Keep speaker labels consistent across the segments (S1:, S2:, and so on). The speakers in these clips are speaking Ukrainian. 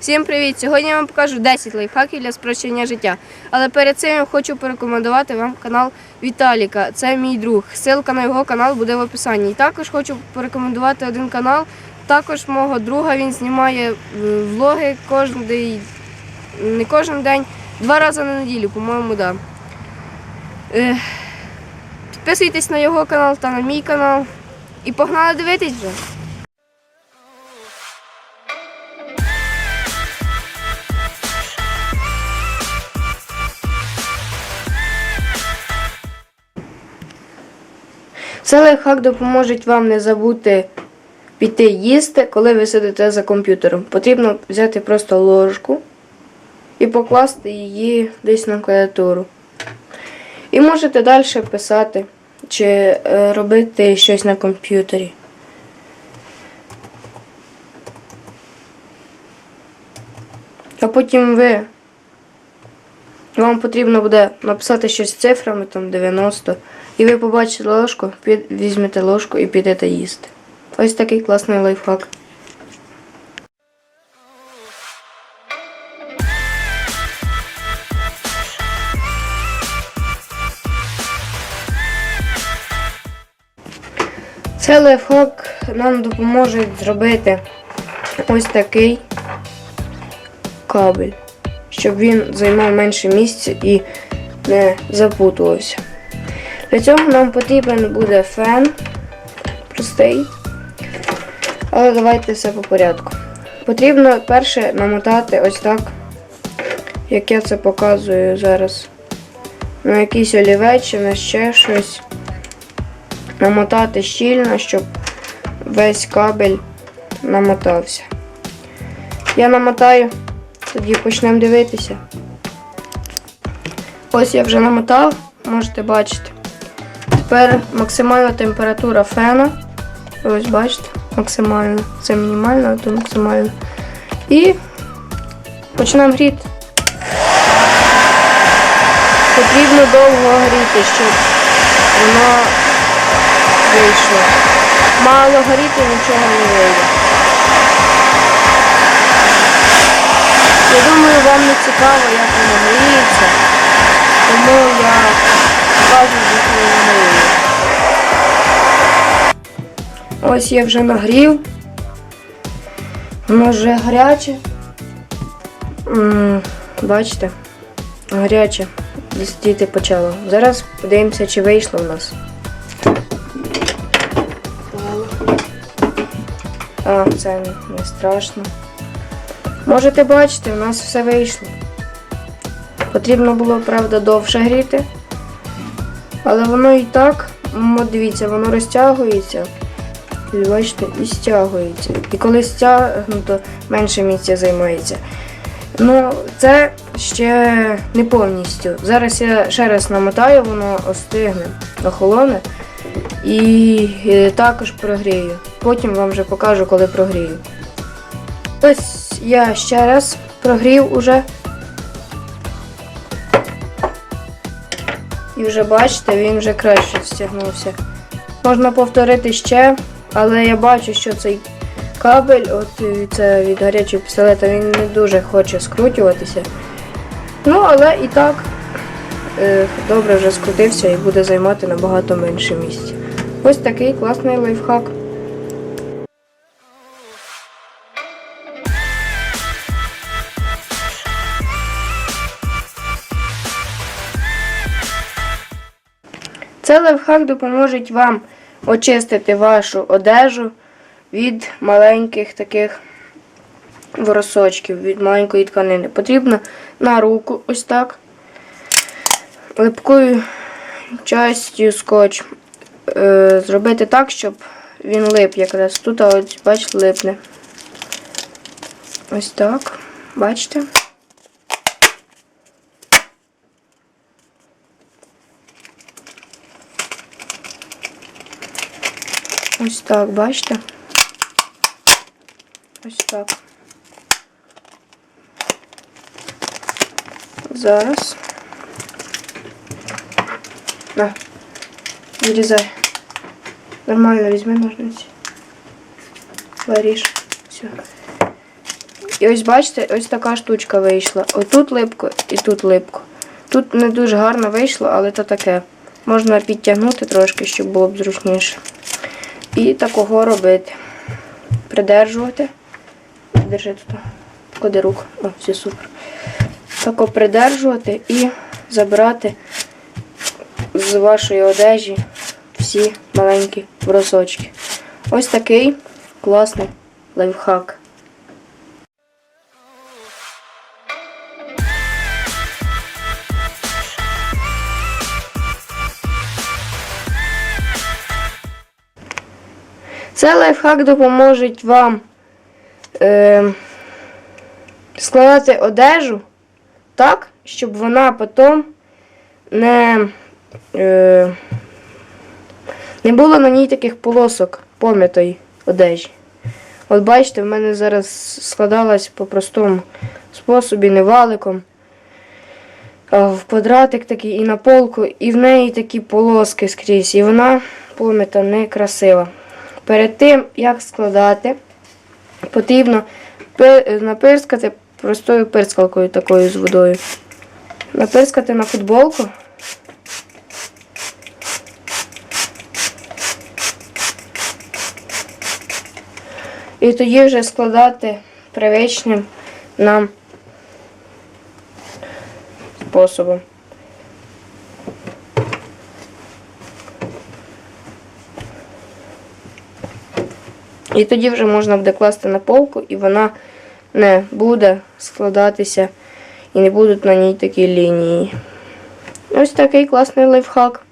S1: Всім привіт! Сьогодні я вам покажу 10 лайфхаків для спрощення життя. Але перед цим я хочу порекомендувати вам канал Віталіка. Це мій друг. Ссылка на його канал буде в описанні. І також хочу порекомендувати один канал. Також мого друга він знімає е, влоги кожен день, не кожен день, два рази на неділю, по-моєму, да. Е, Підписуйтесь на його канал та на мій канал. І погнали дивитись вже. Цей лайфхак допоможе вам не забути піти їсти, коли ви сидите за комп'ютером. Потрібно взяти просто ложку і покласти її десь на клавіатуру. І можете далі писати чи е, робити щось на комп'ютері. А потім ви. Вам потрібно буде написати щось з цифрами, там 90, і ви побачите ложку, під, візьмете ложку і підете їсти. Ось такий класний лайфхак. Цей лайфхак нам допоможе зробити ось такий кабель, щоб він займав менше місця і не запутувався. Для цього нам потрібен буде фен простий. Але давайте все по порядку. Потрібно перше намотати ось так, як я це показую зараз. На якийсь олівець чи на ще щось. Намотати щільно, щоб весь кабель намотався. Я намотаю, тоді почнемо дивитися. Ось я вже намотав, можете бачити. Тепер максимальна температура фена. Ось бачите, максимально. Це мінімально, а то максимально. І почнемо гріти. Потрібно довго гріти, щоб воно вийшло. Мало горіти нічого не вийде. Я думаю, вам не цікаво, як воно гріється, тому я покажу, як воно гріє. Ось я вже нагрів. Воно вже гаряче. Бачите? Гаряче. Дістіти почало. Зараз подивимося, чи вийшло в нас. А, це не страшно. Можете бачити, у нас все вийшло. Потрібно було, правда, довше гріти. Але воно і так, дивіться, воно розтягується. Бачите, і стягується. І коли стягнуто, менше місця займається. Ну, це ще не повністю. Зараз я ще раз намотаю, воно остигне, охолоне. І е, також прогрію. Потім вам вже покажу, коли прогрію. Ось я ще раз прогрів уже. І вже бачите, він вже краще стягнувся. Можна повторити ще, але я бачу, що цей кабель, от це від гарячого пістолета, він не дуже хоче скручуватися. Ну, але і так е, добре вже скрутився і буде займати набагато менше місця. Ось такий класний лайфхак. Цей лайфхак допоможе вам очистити вашу одежу від маленьких таких воросочків, від маленької тканини. Потрібно на руку ось так. Липкою частю скотч е, зробити так, щоб він лип якраз. Тут, ось, бачите, липне. Ось так. Бачите? Ось так, бачите? Ось так. Зараз. На, вирізай. Нормально візьми ножниці. Варіж. Все. І ось бачите, ось така штучка вийшла. Отут липко і тут липко. Тут не дуже гарно вийшло, але то таке. Можна підтягнути трошки, щоб було б зручніше. І такого робити. Придержувати. Держи тут. Куди руку. О, все супер. Тако придержувати і забирати з вашої одежі всі маленькі бросочки. Ось такий класний лайфхак. Цей лайфхак допоможе вам е, складати одежу так, щоб вона потім не, е, не було на ній таких полосок пом'ятої одежі. От бачите, в мене зараз складалась по простому способі, не валиком. а В квадратик такий і на полку, і в неї такі полоски скрізь. І вона пом'ята некрасива. Перед тим, як складати, потрібно пи- напирскати простою пирскалкою такою з водою. Напирскати на футболку. І тоді вже складати привичним нам способом. І тоді вже можна буде класти на полку, і вона не буде складатися і не будуть на ній такі лінії. Ось такий класний лайфхак.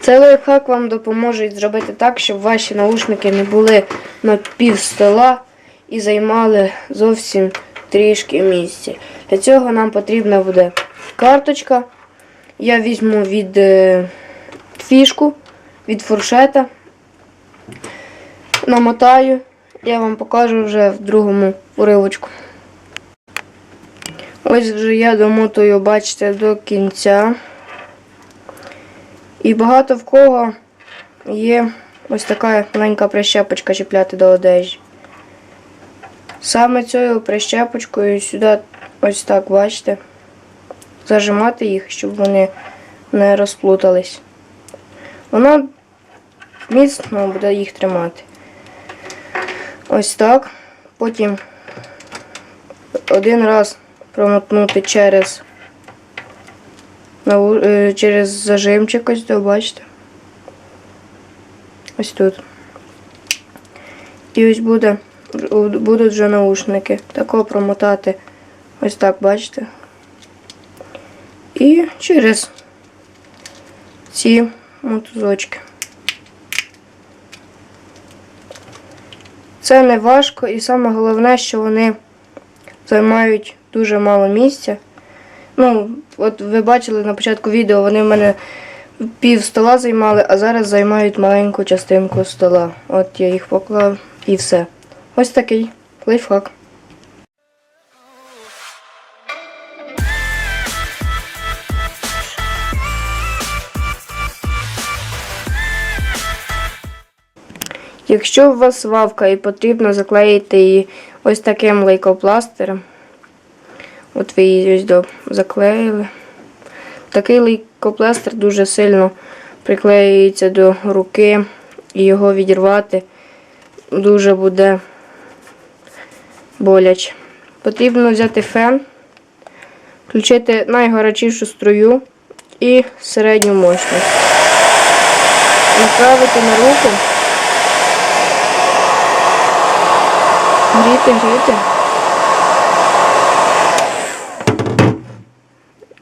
S1: Цей лайфхак вам допоможе зробити так, щоб ваші наушники не були на пів стола і займали зовсім трішки місця. Для цього нам потрібна буде карточка. Я візьму від е, фішку, від фуршета. Намотаю. Я вам покажу вже в другому уривочку. Ось вже я домотую, бачите, до кінця. І багато в кого є ось така маленька прищепочка чіпляти до одежі. Саме цією прищепочкою сюди ось так, бачите, зажимати їх, щоб вони не розплутались. Воно міцно буде їх тримати. Ось так. Потім один раз промотнути через е, через зажимчик ось то, бачите. Ось тут. І ось буде, будуть вже наушники. Тако промотати ось так, бачите. І через ці мотузочки. Це не важко і саме головне, що вони займають дуже мало місця. Ну, от ви бачили на початку відео, вони в мене пів стола займали, а зараз займають маленьку частинку стола. От я їх поклав і все. Ось такий лайфхак. Якщо у вас вавка і потрібно заклеїти її ось таким лейкопластирем, от ви її ось до заклеїли. Такий лейкопластир дуже сильно приклеюється до руки і його відірвати дуже буде боляче. Потрібно взяти фен, включити найгарячішу струю і середню мощність. Направити на руку. Гріти, гріти.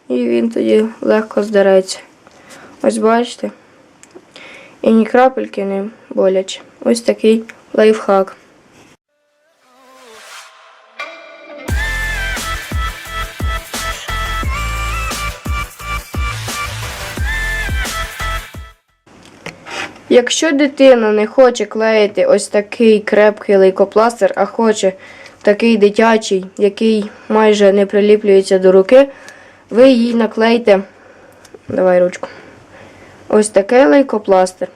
S1: І він тоді легко здереться. Ось бачите. І ні крапельки не боляче. Ось такий лайфхак. Якщо дитина не хоче клеїти ось такий крепкий лейкопластир, а хоче такий дитячий, який майже не приліплюється до руки, ви їй наклеїте. Давай ручку. Ось такий лейкопластир.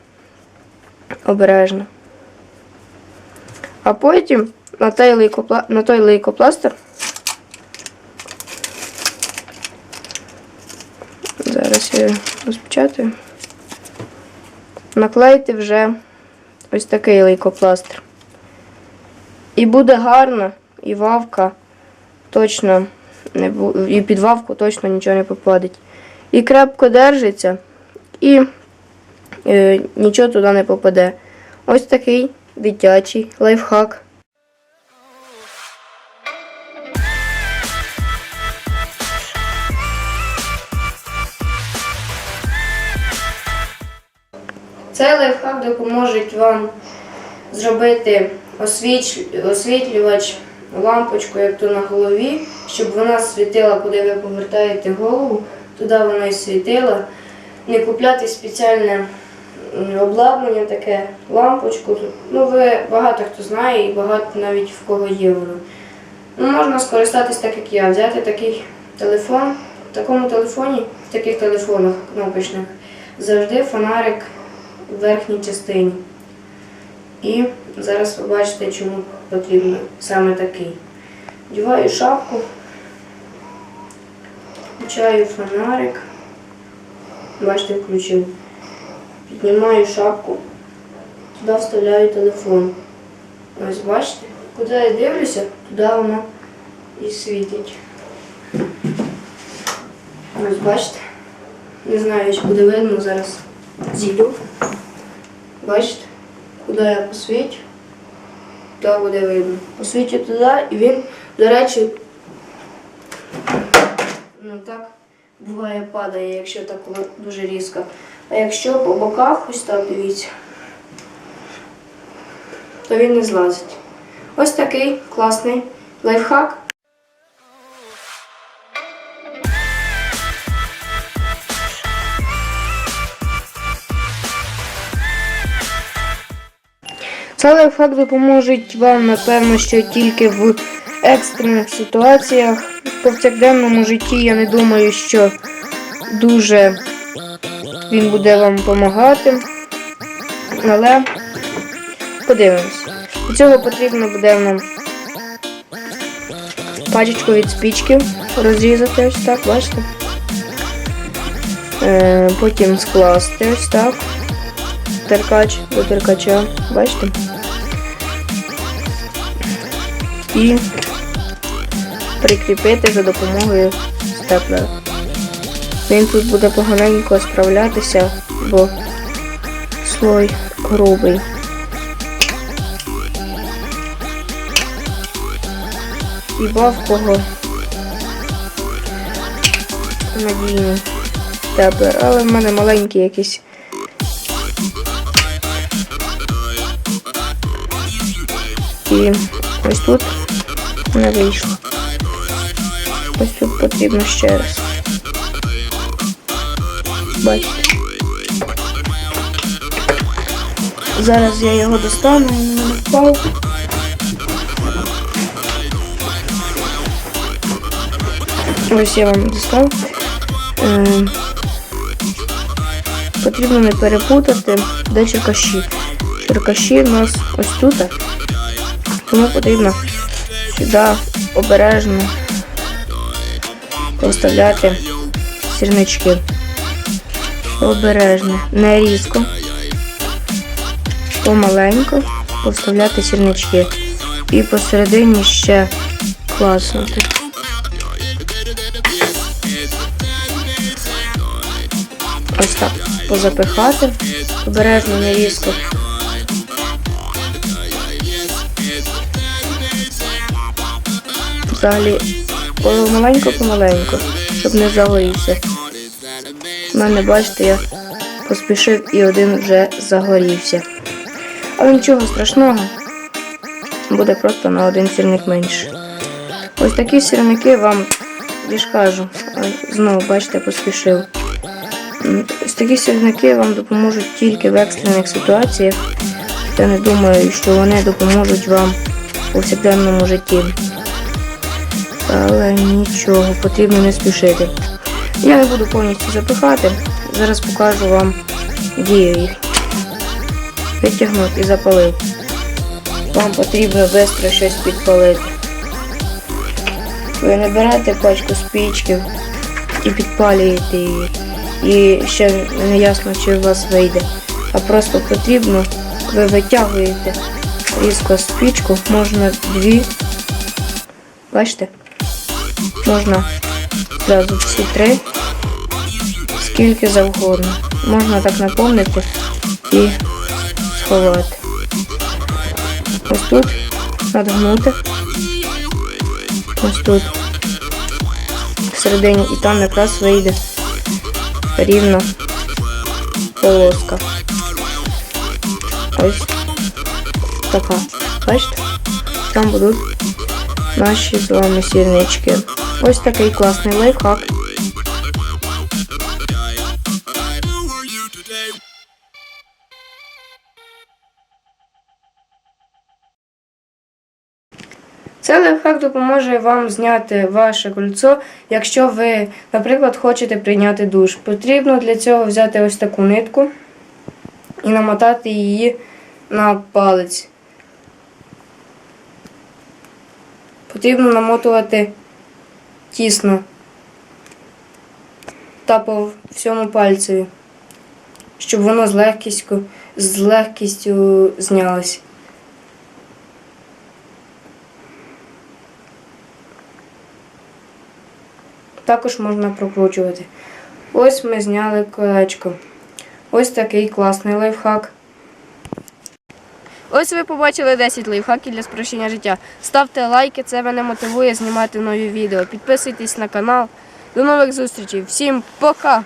S1: Обережно. А потім на той, лейкопла... на той лейкопластир. Зараз я розпечатаю. Наклейте вже ось такий лейкопластир. І буде гарно, і вавка точно не і під вавку точно нічого не попадить. І крепко держиться, і е, нічого туди не попаде. Ось такий дитячий лайфхак. Цей лайфхак допоможе вам зробити освітлювач лампочку, як то на голові, щоб вона світила, куди ви повертаєте голову, туди вона і світила. Не купляти спеціальне обладнання, таке лампочку. Ну, ви багато хто знає і багато навіть в кого є воно. Ну, можна скористатись так, як я, взяти такий телефон. В такому телефоні, в таких телефонах кнопочних, завжди фонарик верхній частині. І зараз ви бачите, чому потрібно саме такий. Вдіваю шапку, включаю фонарик. Бачите, включив. Піднімаю шапку, туди вставляю телефон. Ось бачите, куди я дивлюся, туди воно і світить. Ось бачите. Не знаю, чи буде видно зараз зійду. Бачите, куди я посвічу, то буде видно. Посвічу туди і він, до речі, ну так буває падає, якщо так дуже різко. А якщо по боках ось так дивіться, то він не злазить. Ось такий класний лайфхак. Цей лайфхак допоможе вам, напевно, що тільки в екстрених ситуаціях. В повсякденному житті я не думаю, що дуже він буде вам допомагати. Але подивимось. Для цього потрібно буде нам пачечку від спічки розрізати ось так, бачите? Е, потім скласти ось так теркач до теркача, бачите? І прикріпити за допомогою степлера. Він тут буде поганенько справлятися, бо слой грубий. І бавкого надійний степлер, але в мене маленький якийсь. І ось тут не вийшло. Ось тут потрібно ще раз. Бачите. Зараз я його достану, він не впав. Ось я вам достав. Е, потрібно не перепутати, де черкаші. Черкаші у нас ось тут. Тому потрібно сюди обережно поставляти сірнички. Обережно, не різко, помаленько поставляти сірнички. І посередині ще класнути. Ось так позапихати, обережно, не різко. Взагалі помаленько-помаленько, щоб не загорівся. У мене, бачите, я поспішив і один вже загорівся. Але нічого страшного, буде просто на один сірник менше. Ось такі сірники вам, я ж кажу, знову, бачите, поспішив. Ось такі сірники вам допоможуть тільки в екстрених ситуаціях. Я не думаю, що вони допоможуть вам у повсякденному житті. Але нічого, потрібно не спішити. Я не буду повністю запихати. Зараз покажу вам дію їх. Витягнув і запалив. Вам потрібно швидко щось підпалити. Ви не берете пачку спічків і підпалюєте її. І ще не ясно, чи у вас вийде. А просто потрібно, ви витягуєте різко спічку, можна дві. Бачите? Можна зразу всі три, скільки завгодно. Можна так наповнити і сховати. Ось тут надгнути. Ось тут. Всередині і там якраз вийде рівно полоска. Ось така. Бачите? Там будуть наші з вами сірнички. Ось такий класний лайфхак. Цей лайфхак допоможе вам зняти ваше кольцо, якщо ви, наприклад, хочете прийняти душ. Потрібно для цього взяти ось таку нитку і намотати її на палець. Потрібно намотувати тісно та по всьому пальцеві, щоб воно з легкістю, з легкістю знялось. Також можна прокручувати. Ось ми зняли колечко. Ось такий класний лайфхак. Ось ви побачили 10 лайфхаків для спрощення життя. Ставте лайки, це мене мотивує знімати нові відео. Підписуйтесь на канал. До нових зустрічей. Всім пока!